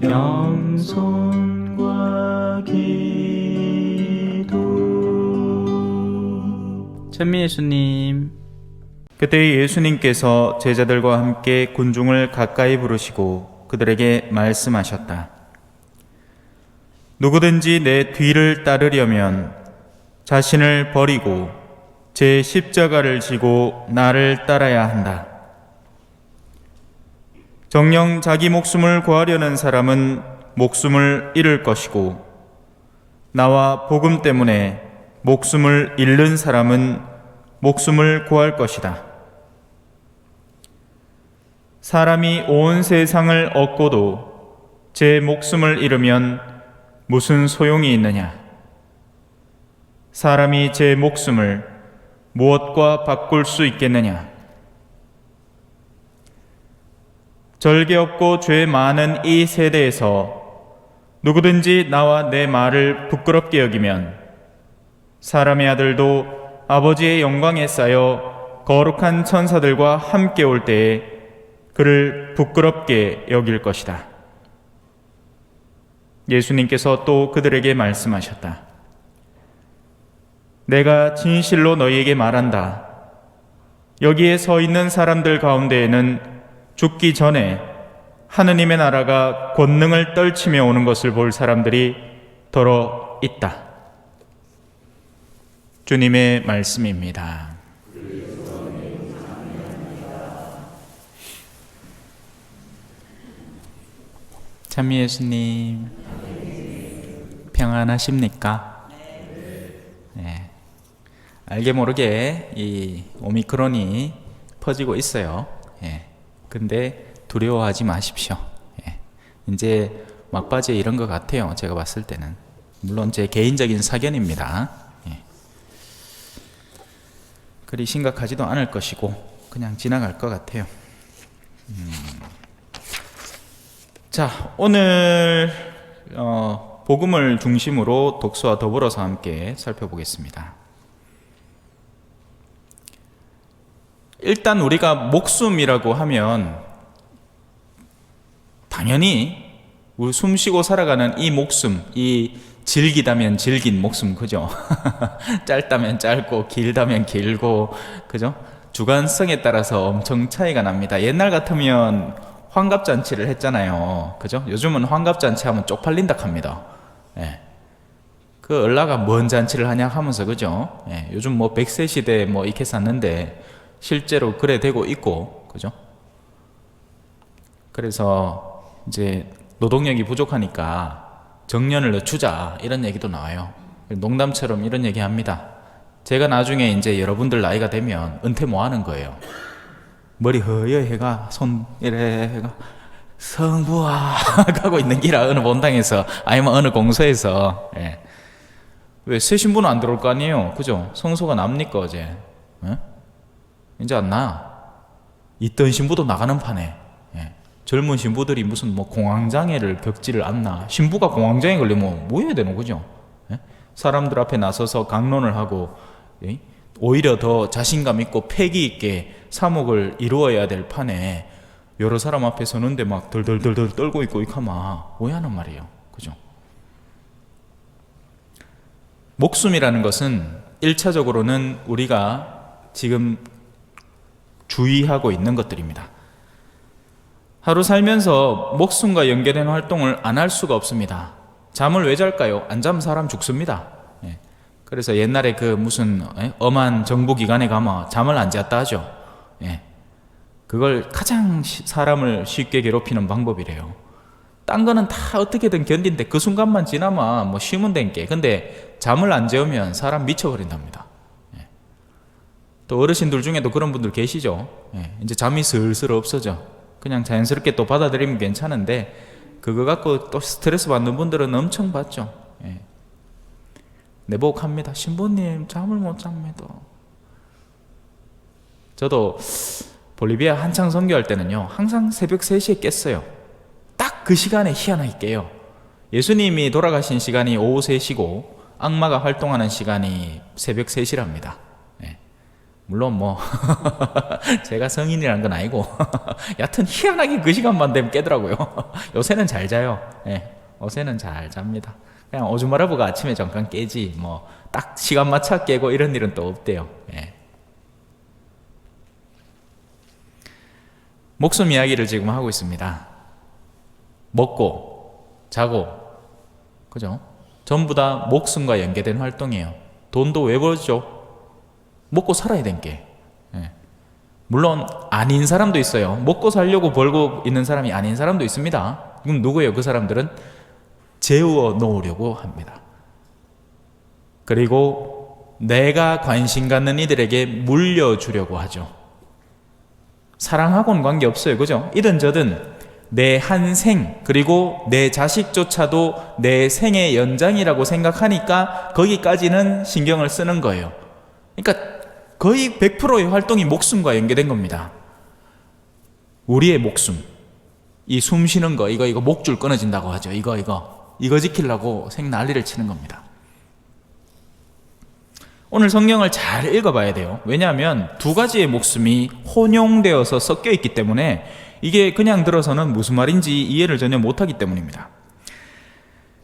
겸손과 기도 천미 예수님 그때 예수님께서 제자들과 함께 군중을 가까이 부르시고 그들에게 말씀하셨다. 누구든지 내 뒤를 따르려면 자신을 버리고 제 십자가를 지고 나를 따라야 한다. 정령 자기 목숨을 구하려는 사람은 목숨을 잃을 것이고 나와 복음 때문에 목숨을 잃는 사람은 목숨을 구할 것이다. 사람이 온 세상을 얻고도 제 목숨을 잃으면 무슨 소용이 있느냐? 사람이 제 목숨을 무엇과 바꿀 수 있겠느냐? 절개 없고 죄 많은 이 세대에서 누구든지 나와 내 말을 부끄럽게 여기면 사람의 아들도 아버지의 영광에 쌓여 거룩한 천사들과 함께 올 때에 그를 부끄럽게 여길 것이다. 예수님께서 또 그들에게 말씀하셨다. 내가 진실로 너희에게 말한다. 여기에 서 있는 사람들 가운데에는 죽기 전에 하느님의 나라가 권능을 떨치며 오는 것을 볼 사람들이 더러 있다. 주님의 말씀입니다. 천미 예수님 평안하십니까? 네. 알게 모르게 이 오미크론이 퍼지고 있어요. 예. 근데 두려워하지 마십시오. 예. 이제 막바지에 이런 것 같아요. 제가 봤을 때는 물론 제 개인적인 사견입니다. 예. 그리 심각하지도 않을 것이고 그냥 지나갈 것 같아요. 음. 자, 오늘 어, 복음을 중심으로 독서와 더불어서 함께 살펴보겠습니다. 일단 우리가 목숨이라고 하면 당연히 우리 숨 쉬고 살아가는 이 목숨, 이 질기다면 질긴 목숨, 그죠? 짧다면 짧고 길다면 길고, 그죠? 주관성에 따라서 엄청 차이가 납니다. 옛날 같으면 환갑잔치를 했잖아요. 그죠? 요즘은 환갑잔치 하면 쪽팔린다 합니다. 예. 그 얼라가 뭔 잔치를 하냐 하면서, 그죠? 예. 요즘 뭐 100세 시대 뭐 이렇게 샀는데, 실제로 그래 되고 있고, 그죠? 그래서 이제 노동력이 부족하니까 정년을 늦추자 이런 얘기도 나와요. 농담처럼 이런 얘기 합니다. 제가 나중에 이제 여러분들 나이가 되면 은퇴 뭐 하는 거예요? 머리 허여 해가 손 이래 해가 성부아 가고 있는 기라 어느 본당에서 아니면 어느 공소에서 예. 왜 새 신부는 안 들어올 거 아니에요 그죠 성소가 납니까 어제 예? 이제 안 나. 있던 신부도 나가는 판에 예. 젊은 신부들이 무슨 뭐 공황장애를 겪지를 않나 신부가 공황장애 걸리면 뭐 해야 되는 거죠 예? 사람들 앞에 나서서 강론을 하고 예? 오히려 더 자신감 있고 패기 있게 사목을 이루어야 될 판에 여러 사람 앞에 서는데 막 덜덜덜덜 떨고 있고 이카마 오해하는 말이에요. 그죠? 목숨이라는 것은 일차적으로는 우리가 지금 주의하고 있는 것들입니다. 하루 살면서 목숨과 연계된 활동을 안 할 수가 없습니다. 잠을 왜 잘까요? 안 자면 사람 죽습니다. 예. 그래서 옛날에 그 무슨 예? 엄한 정부기관에 가면 잠을 안 잤다 하죠. 예. 그걸 가장 시, 사람을 쉽게 괴롭히는 방법이래요. 딴 거는 다 어떻게든 견딘데 그 순간만 지나면 뭐 쉬면 된 게. 근데 잠을 안 재우면 사람 미쳐버린답니다. 예. 또 어르신들 중에도 그런 분들 계시죠. 예. 이제 잠이 슬슬 없어져. 그냥 자연스럽게 또 받아들이면 괜찮은데 그거 갖고 또 스트레스 받는 분들은 엄청 받죠. 예. 내복합니다. 신부님 잠을 못 잡니다. 저도 볼리비아 한창 선교할 때는요, 항상 새벽 3시에 깼어요. 딱 그 시간에 희한하게 깨요. 예수님이 돌아가신 시간이 오후 3시고, 악마가 활동하는 시간이 새벽 3시랍니다. 네. 물론 뭐 제가 성인이란 건 아니고 여튼 희한하게 그 시간만 되면 깨더라고요. 요새는 잘 자요. 예. 요새는 잘 잡니다. 그냥 오줌마라부가 아침에 잠깐 깨지 뭐 딱 시간 맞춰 깨고 이런 일은 또 없대요. 예. 목숨 이야기를 지금 하고 있습니다. 먹고 자고 그죠? 전부 다 목숨과 연계된 활동이에요. 돈도 왜 벌죠? 먹고 살아야 된 게. 예. 물론 아닌 사람도 있어요. 먹고 살려고 벌고 있는 사람이 아닌 사람도 있습니다. 그럼 누구예요? 그 사람들은 재워 놓으려고 합니다. 그리고 내가 관심 갖는 이들에게 물려주려고 하죠. 사랑하고는 관계없어요. 그죠? 이든 저든 내 한 생, 그리고 내 자식조차도 내 생의 연장이라고 생각하니까 거기까지는 신경을 쓰는 거예요. 그러니까 거의 100%의 활동이 목숨과 연계된 겁니다. 우리의 목숨. 이 숨 쉬는 거, 이거, 이거 목줄 끊어진다고 하죠. 이거, 이거. 이거 지키려고 생 난리를 치는 겁니다. 오늘 성경을 잘 읽어봐야 돼요. 왜냐하면 두 가지의 목숨이 혼용되어서 섞여 있기 때문에 이게 그냥 들어서는 무슨 말인지 이해를 전혀 못하기 때문입니다.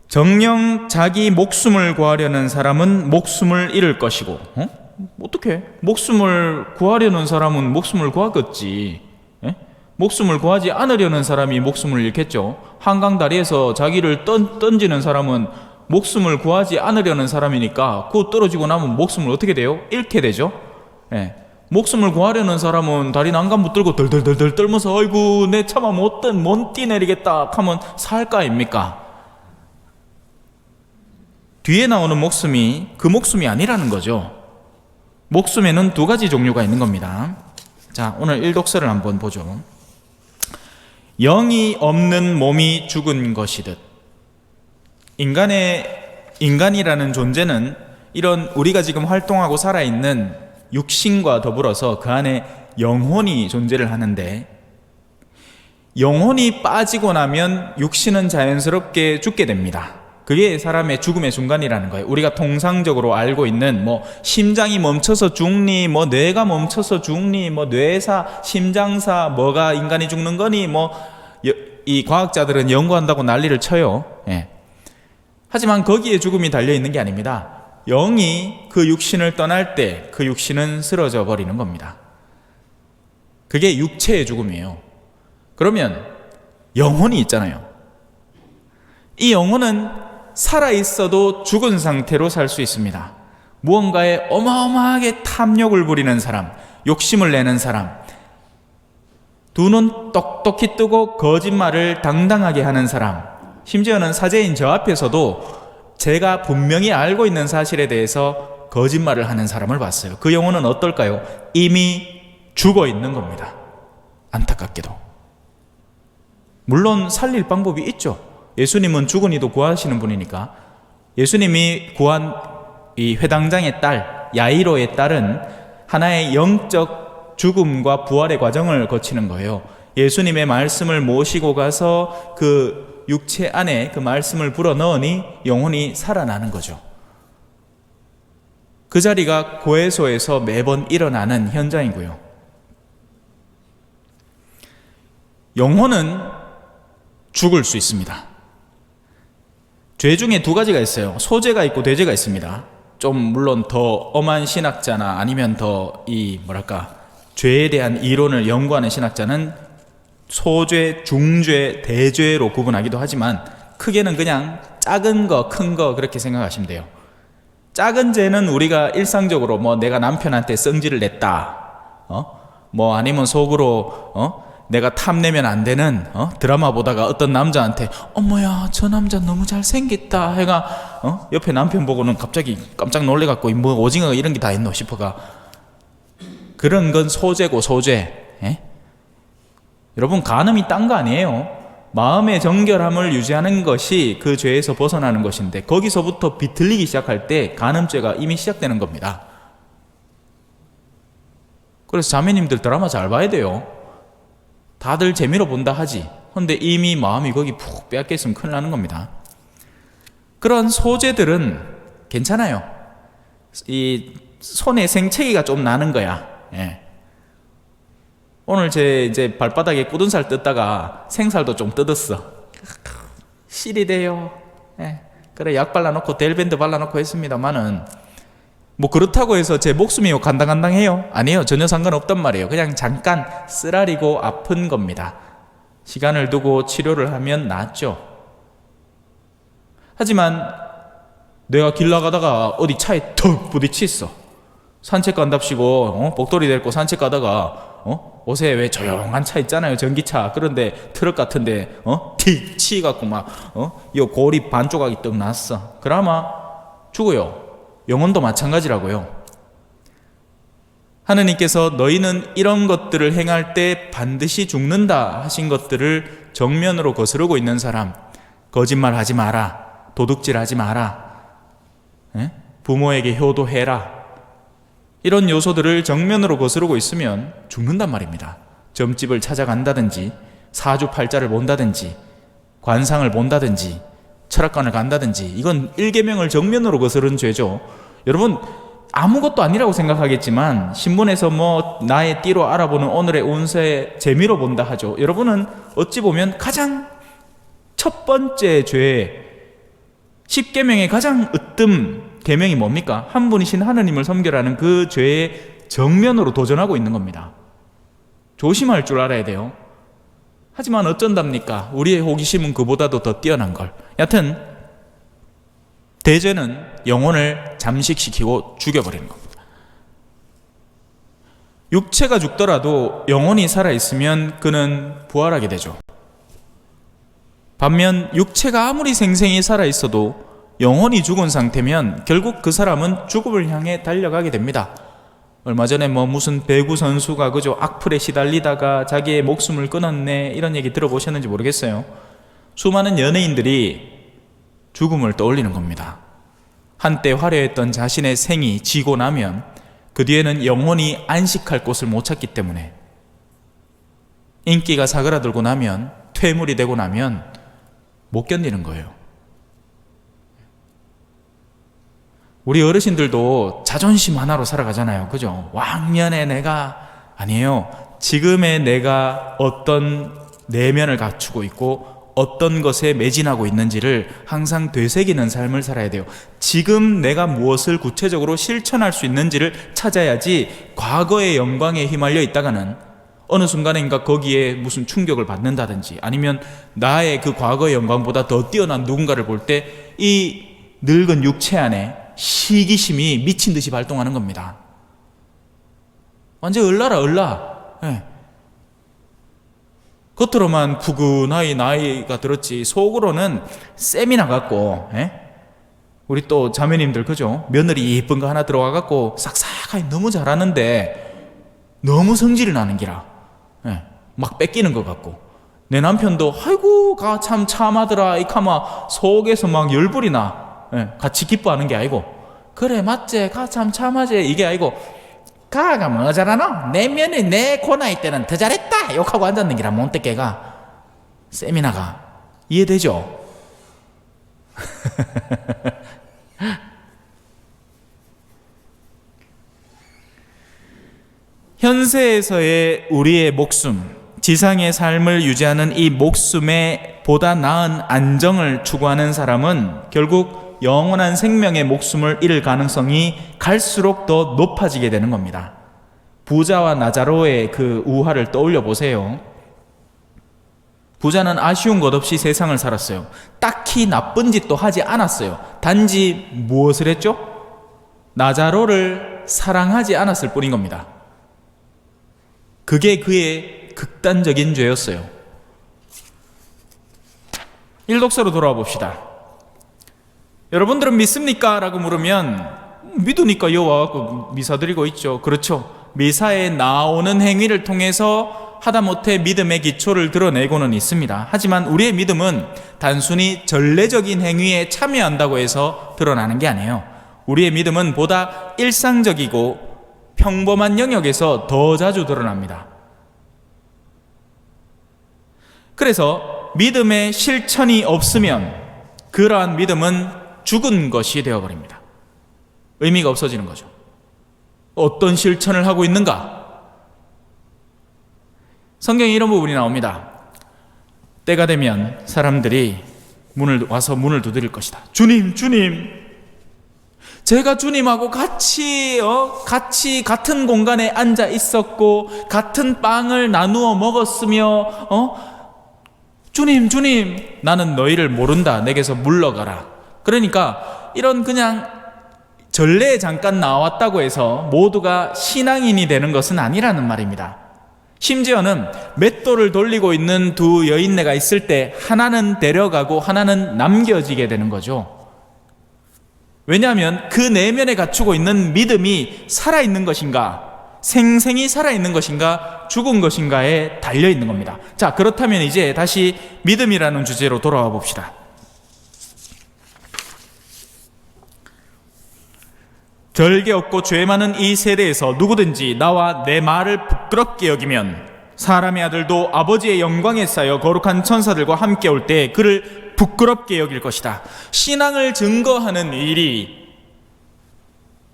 정령 자기 목숨을 구하려는 사람은 목숨을 잃을 것이고, 어? 어떻게? 목숨을 구하려는 사람은 목숨을 구하겠지. 예? 목숨을 구하지 않으려는 사람이 목숨을 잃겠죠. 한강 다리에서 자기를 던, 던지는 사람은 목숨을 구하지 않으려는 사람이니까 그 떨어지고 나면 목숨을 어떻게 돼요? 잃게 되죠. 예. 목숨을 구하려는 사람은 다리 난간 붙들고 덜덜덜덜 떨면서 아이고 내 차마 못된 못 뛰내리겠다 하면 살까 아닙니까? 뒤에 나오는 목숨이 그 목숨이 아니라는 거죠. 목숨에는 두 가지 종류가 있는 겁니다. 자, 오늘 일독서를 한번 보죠. 영이 없는 몸이 죽은 것이듯 인간의 인간이라는 존재는 이런 우리가 지금 활동하고 살아 있는 육신과 더불어서 그 안에 영혼이 존재를 하는데 영혼이 빠지고 나면 육신은 자연스럽게 죽게 됩니다. 그게 사람의 죽음의 순간이라는 거예요. 우리가 통상적으로 알고 있는 뭐 심장이 멈춰서 죽니, 뭐 뇌가 멈춰서 죽니, 뭐 뇌사, 심장사, 뭐가 인간이 죽는 거니, 뭐 이 과학자들은 연구한다고 난리를 쳐요. 예. 하지만 거기에 죽음이 달려 있는 게 아닙니다. 영이 그 육신을 떠날 때 그 육신은 쓰러져 버리는 겁니다. 그게 육체의 죽음이에요. 그러면 영혼이 있잖아요. 이 영혼은 살아 있어도 죽은 상태로 살 수 있습니다. 무언가에 어마어마하게 탐욕을 부리는 사람, 욕심을 내는 사람, 두 눈 똑똑히 뜨고 거짓말을 당당하게 하는 사람, 심지어는 사제인 저 앞에서도 제가 분명히 알고 있는 사실에 대해서 거짓말을 하는 사람을 봤어요. 그 영혼은 어떨까요? 이미 죽어 있는 겁니다. 안타깝게도. 물론 살릴 방법이 있죠. 예수님은 죽은 이도 구하시는 분이니까. 예수님이 구한 이 회당장의 딸, 야이로의 딸은 하나의 영적 죽음과 부활의 과정을 거치는 거예요. 예수님의 말씀을 모시고 가서 그 육체 안에 그 말씀을 불어 넣으니 영혼이 살아나는 거죠. 그 자리가 고해소에서 매번 일어나는 현장이고요. 영혼은 죽을 수 있습니다. 죄 중에 두 가지가 있어요. 소죄가 있고 대죄가 있습니다. 좀 물론 더 엄한 신학자나 아니면 더 이 뭐랄까 죄에 대한 이론을 연구하는 신학자는 소죄, 중죄, 대죄로 구분하기도 하지만 크게는 그냥 작은 거, 큰 거 그렇게 생각하시면 돼요. 작은 죄는 우리가 일상적으로 뭐 내가 남편한테 성질을 냈다. 어? 뭐 아니면 속으로 어? 내가 탐내면 안 되는 어? 드라마 보다가 어떤 남자한테 어머야 저 남자 너무 잘생겼다 해가 어? 옆에 남편 보고는 갑자기 깜짝 놀래갖고 뭐 오징어 이런 게 다 있노 싶어가 그런 건 소재고 소재 예? 여러분 간음이 딴 거 아니에요 마음의 정결함을 유지하는 것이 그 죄에서 벗어나는 것인데 거기서부터 비틀리기 시작할 때 간음죄가 이미 시작되는 겁니다 그래서 자매님들 드라마 잘 봐야 돼요 다들 재미로 본다 하지. 근데 이미 마음이 거기 푹 빼앗겨 있으면 큰일 나는 겁니다. 그런 소재들은 괜찮아요. 이 손에 생채기가 좀 나는 거야. 예. 오늘 제 이제 발바닥에 굳은 살 뜯다가 생살도 좀 뜯었어. 실이 돼요. 예. 그래 약 발라놓고 델밴드 발라놓고 했습니다만은 뭐 그렇다고 해서 제 목숨이 간당간당해요? 아니에요. 전혀 상관없단 말이에요. 그냥 잠깐 쓰라리고 아픈 겁니다. 시간을 두고 치료를 하면 낫죠. 하지만 내가 길 나가다가 어디 차에 턱 부딪혔어. 산책 간답시고 어? 복도리 데리고 산책 가다가 어? 옷에 왜 조용한 차 있잖아요 전기차 그런데 트럭 같은데 어? 틱 치갖고 막 어? 요 고리 반 조각이 떡 났어 그나마 죽어요 영혼도 마찬가지라고요 하느님께서 너희는 이런 것들을 행할 때 반드시 죽는다 하신 것들을 정면으로 거스르고 있는 사람 거짓말 하지 마라 도둑질 하지 마라 예? 부모에게 효도해라 이런 요소들을 정면으로 거스르고 있으면 죽는단 말입니다. 점집을 찾아간다든지 사주팔자를 본다든지 관상을 본다든지 철학관을 간다든지 이건 일계명을 정면으로 거스른 죄죠. 여러분 아무것도 아니라고 생각하겠지만 신문에서 뭐 나의 띠로 알아보는 오늘의 운세 재미로 본다 하죠. 여러분은 어찌 보면 가장 첫 번째 죄 십계명의 가장 으뜸 계명이 뭡니까? 한 분이신 하느님을 섬겨라는 그 죄의 정면으로 도전하고 있는 겁니다. 조심할 줄 알아야 돼요. 하지만 어쩐답니까? 우리의 호기심은 그보다도 더 뛰어난 걸. 여튼 대죄는 영혼을 잠식시키고 죽여버리는 겁니다. 육체가 죽더라도 영혼이 살아있으면 그는 부활하게 되죠. 반면 육체가 아무리 생생히 살아있어도 영혼이 죽은 상태면 결국 그 사람은 죽음을 향해 달려가게 됩니다. 얼마 전에 뭐 무슨 배구 선수가 그저 악플에 시달리다가 자기의 목숨을 끊었네 이런 얘기 들어보셨는지 모르겠어요. 수많은 연예인들이 죽음을 떠올리는 겁니다. 한때 화려했던 자신의 생이 지고 나면 그 뒤에는 영혼이 안식할 곳을 못 찾기 때문에 인기가 사그라들고 나면 퇴물이 되고 나면 못 견디는 거예요. 우리 어르신들도 자존심 하나로 살아가잖아요. 그죠? 왕년에 내가 아니에요. 지금의 내가 어떤 내면을 갖추고 있고 어떤 것에 매진하고 있는지를 항상 되새기는 삶을 살아야 돼요. 지금 내가 무엇을 구체적으로 실천할 수 있는지를 찾아야지 과거의 영광에 휘말려 있다가는 어느 순간인가 거기에 무슨 충격을 받는다든지 아니면 나의 그 과거의 영광보다 더 뛰어난 누군가를 볼 때 이 늙은 육체 안에 시기심이 미친 듯이 발동하는 겁니다. 완전 을라라 을라. 예. 겉으로만 푸근하게 나이가 들었지 속으로는 쌤이 나갔고 예? 우리 또 자매님들 그죠? 며느리 예쁜 거 하나 들어와 갖고 싹싹하게 너무 잘하는데 너무 성질이 나는 기라 예. 막 뺏기는 것 같고 내 남편도 아이고 가 참 참하더라 이 카마 속에서 막 열불이 나 예, 같이 기뻐하는 게 아니고 그래 맞지? 가참 참하지? 이게 아니고 가가 뭐 잘하노? 내 며느리 내 고나이 때는 더 잘했다! 욕하고 앉았는 기라 몬떼깨가 세미나가 이해되죠? 현세에서의 우리의 목숨, 지상의 삶을 유지하는 이 목숨에 보다 나은 안정을 추구하는 사람은 결국 영원한 생명의 목숨을 잃을 가능성이 갈수록 더 높아지게 되는 겁니다. 부자와 나자로의 그 우화를 떠올려 보세요. 부자는 아쉬운 것 없이 세상을 살았어요. 딱히 나쁜 짓도 하지 않았어요. 단지 무엇을 했죠? 나자로를 사랑하지 않았을 뿐인 겁니다. 그게 그의 극단적인 죄였어요. 일독서로 돌아와 봅시다. 여러분들은 믿습니까? 라고 물으면 믿으니까 여와갖고 미사 드리고 있죠. 그렇죠. 미사에 나오는 행위를 통해서 하다못해 믿음의 기초를 드러내고는 있습니다. 하지만 우리의 믿음은 단순히 전례적인 행위에 참여한다고 해서 드러나는 게 아니에요. 우리의 믿음은 보다 일상적이고 평범한 영역에서 더 자주 드러납니다. 그래서 믿음의 실천이 없으면 그러한 믿음은 죽은 것이 되어버립니다. 의미가 없어지는 거죠. 어떤 실천을 하고 있는가? 성경에 이런 부분이 나옵니다. 때가 되면 사람들이 문을 와서 문을 두드릴 것이다. 주님, 주님. 제가 주님하고 같이 어 같이 같은 공간에 앉아 있었고 같은 빵을 나누어 먹었으며 어 주님, 주님. 나는 너희를 모른다. 내게서 물러가라. 그러니까 이런 그냥 전례에 잠깐 나왔다고 해서 모두가 신앙인이 되는 것은 아니라는 말입니다. 심지어는 맷돌을 돌리고 있는 두 여인네가 있을 때 하나는 데려가고 하나는 남겨지게 되는 거죠. 왜냐하면 그 내면에 갖추고 있는 믿음이 살아있는 것인가, 생생히 살아있는 것인가, 죽은 것인가에 달려 있는 겁니다. 자, 그렇다면 이제 다시 믿음이라는 주제로 돌아와 봅시다. 절개 없고 죄 많은 이 세대에서 누구든지 나와 내 말을 부끄럽게 여기면 사람의 아들도 아버지의 영광에 쌓여 거룩한 천사들과 함께 올 때 그를 부끄럽게 여길 것이다. 신앙을 증거하는 일이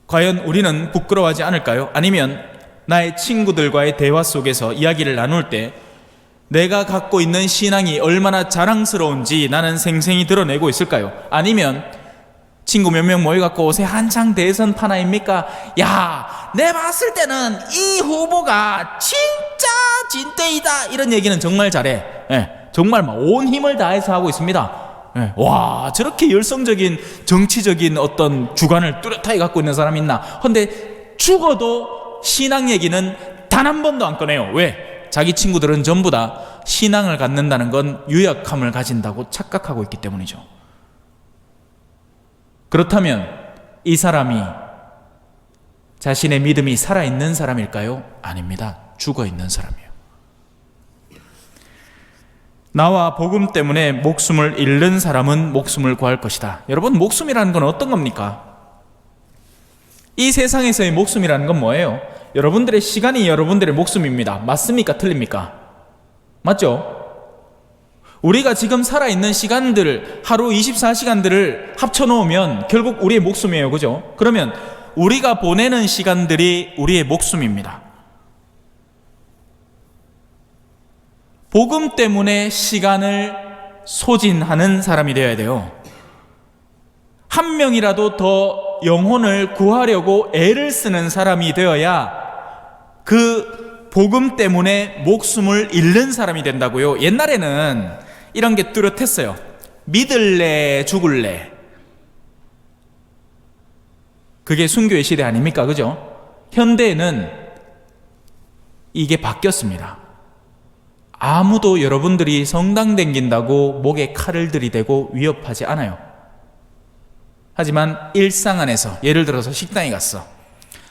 과연 우리는 부끄러워하지 않을까요? 아니면 나의 친구들과의 대화 속에서 이야기를 나눌 때 내가 갖고 있는 신앙이 얼마나 자랑스러운지 나는 생생히 드러내고 있을까요? 아니면 친구 몇 명 모여갖고 옷에 한창 대선 파나입니까? 야, 내 봤을 때는 이 후보가 진짜 진대이다. 이런 얘기는 정말 잘해. 예, 정말 막 온 힘을 다해서 하고 있습니다. 예, 와, 저렇게 열성적인 정치적인 어떤 주관을 뚜렷하게 갖고 있는 사람이 있나? 근데 죽어도 신앙 얘기는 단 한 번도 안 꺼내요. 왜? 자기 친구들은 전부 다 신앙을 갖는다는 건 유약함을 가진다고 착각하고 있기 때문이죠. 그렇다면 이 사람이 자신의 믿음이 살아있는 사람일까요? 아닙니다. 죽어 있는 사람이에요. 나와 복음 때문에 목숨을 잃는 사람은 목숨을 구할 것이다. 여러분, 목숨이라는 건 어떤 겁니까? 이 세상에서의 목숨이라는 건 뭐예요? 여러분들의 시간이 여러분들의 목숨입니다. 맞습니까? 틀립니까? 맞죠? 우리가 지금 살아있는 시간들, 하루 24시간들을 합쳐놓으면 결국 우리의 목숨이에요. 그죠? 그러면 우리가 보내는 시간들이 우리의 목숨입니다. 복음 때문에 시간을 소진하는 사람이 되어야 돼요. 한 명이라도 더 영혼을 구하려고 애를 쓰는 사람이 되어야 그 복음 때문에 목숨을 잃는 사람이 된다고요. 옛날에는 이런 게 뚜렷했어요. 믿을래, 죽을래. 그게 순교의 시대 아닙니까? 그죠? 현대에는 이게 바뀌었습니다. 아무도 여러분들이 성당 댕긴다고 목에 칼을 들이대고 위협하지 않아요. 하지만 일상 안에서 예를 들어서 식당에 갔어.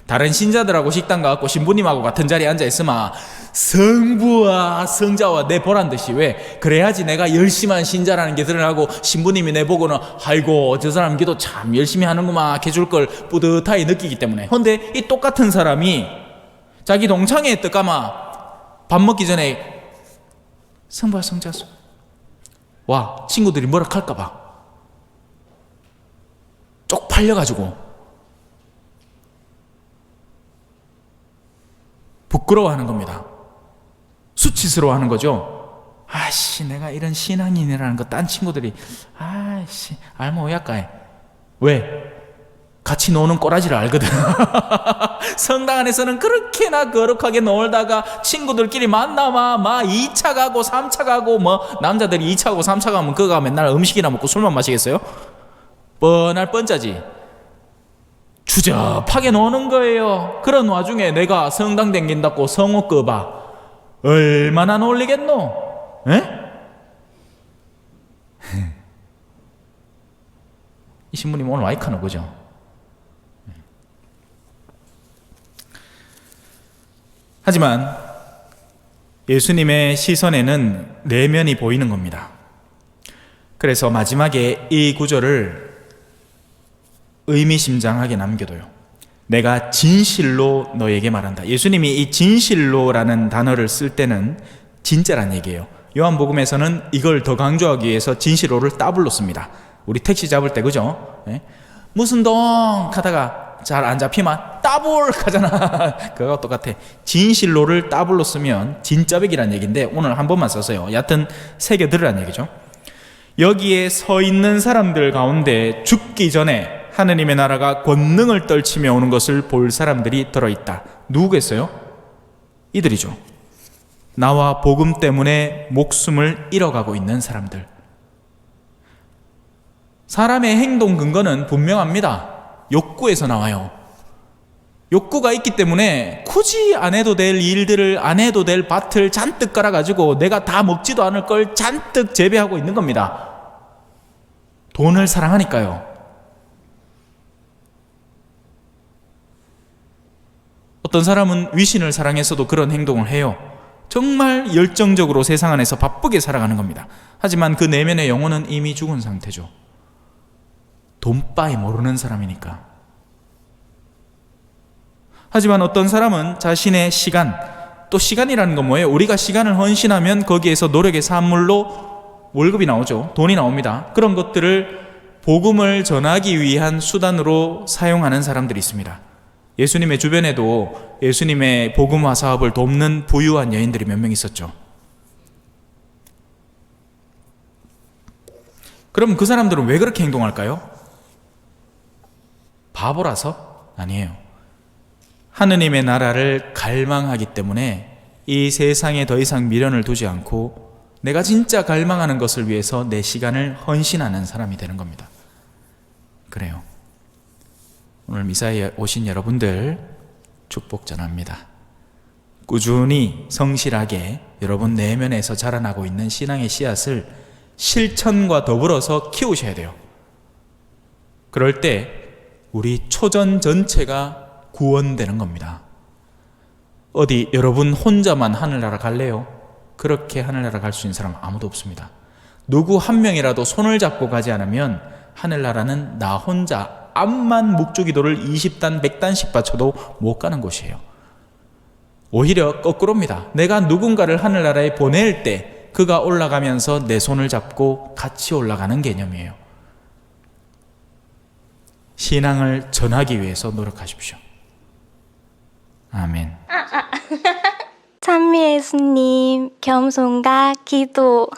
다른 신자들하고 식당 가갖고 신부님하고 같은 자리에 앉아 있으면 성부와 성자와 내 보란 듯이 왜? 그래야지 내가 열심한 신자라는 게 드러나고 신부님이 내 보고는 아이고 저 사람 기도 참 열심히 하는구만 해줄 걸 뿌듯하게 느끼기 때문에. 근데 이 똑같은 사람이 자기 동창회 뜨까마 밥 먹기 전에 성부와 성자수 와 친구들이 뭐라 할까봐 쪽팔려가지고 부끄러워하는 겁니다. 수치스러워하는 거죠. 아씨, 내가 이런 신앙인이라는 거 딴 친구들이 아씨, 알모 오약가해. 왜? 같이 노는 꼬라지를 알거든. 성당 안에서는 그렇게나 거룩하게 놀다가 친구들끼리 만나마, 마 2차 가고 3차 가고 뭐 남자들이 2차 가고 3차 가면 그가 맨날 음식이나 먹고 술만 마시겠어요? 뻔할 뻔짜지. 주접하게 노는 거예요. 그런 와중에 내가 성당 댕긴다고 성호 꺼봐. 얼마나 놀리겠노? 에? 이 신부님 오늘 와이카노 그죠? 하지만 예수님의 시선에는 내면이 보이는 겁니다. 그래서 마지막에 이 구절을 의미심장하게 남겨둬요. 내가 진실로 너에게 말한다. 예수님이 이 진실로라는 단어를 쓸 때는 진짜란 얘기예요. 요한복음에서는 이걸 더 강조하기 위해서 진실로를 따블로 씁니다. 우리 택시 잡을 때 그죠? 예? 무슨 동 하다가 잘 안 잡히면 따블 하잖아. 그거와 똑같아. 진실로를 따블로 쓰면 진짜백이란 얘기인데 오늘 한 번만 썼어요. 여하튼 새겨들으란 얘기죠. 여기에 서 있는 사람들 가운데 죽기 전에 하느님의 나라가 권능을 떨치며 오는 것을 볼 사람들이 들어있다. 누구겠어요? 이들이죠. 나와 복음 때문에 목숨을 잃어가고 있는 사람들. 사람의 행동 근거는 분명합니다. 욕구에서 나와요. 욕구가 있기 때문에 굳이 안 해도 될 일들을 안 해도 될 밭을 잔뜩 깔아가지고 내가 다 먹지도 않을 걸 잔뜩 재배하고 있는 겁니다. 돈을 사랑하니까요. 어떤 사람은 위신을 사랑해서도 그런 행동을 해요. 정말 열정적으로 세상 안에서 바쁘게 살아가는 겁니다. 하지만 그 내면의 영혼은 이미 죽은 상태죠. 돈바에 모르는 사람이니까. 하지만 어떤 사람은 자신의 시간, 또 시간이라는 건 뭐예요? 우리가 시간을 헌신하면 거기에서 노력의 산물로 월급이 나오죠. 돈이 나옵니다. 그런 것들을 복음을 전하기 위한 수단으로 사용하는 사람들이 있습니다. 예수님의 주변에도 예수님의 복음화 사업을 돕는 부유한 여인들이 몇 명 있었죠. 그럼 그 사람들은 왜 그렇게 행동할까요? 바보라서? 아니에요. 하느님의 나라를 갈망하기 때문에 이 세상에 더 이상 미련을 두지 않고 내가 진짜 갈망하는 것을 위해서 내 시간을 헌신하는 사람이 되는 겁니다. 그래요. 오늘 미사에 오신 여러분들 축복 전합니다. 꾸준히 성실하게 여러분 내면에서 자라나고 있는 신앙의 씨앗을 실천과 더불어서 키우셔야 돼요. 그럴 때 우리 초전 전체가 구원되는 겁니다. 어디 여러분 혼자만 하늘나라 갈래요? 그렇게 하늘나라 갈 수 있는 사람 아무도 없습니다. 누구 한 명이라도 손을 잡고 가지 않으면 하늘나라는 나 혼자 암만 묵주기도를 20단, 100단씩 바쳐도 못 가는 곳이에요. 오히려 거꾸로입니다. 내가 누군가를 하늘나라에 보낼 때 그가 올라가면서 내 손을 잡고 같이 올라가는 개념이에요. 신앙을 전하기 위해서 노력하십시오. 아멘. 찬미 예수님, 겸손과 기도.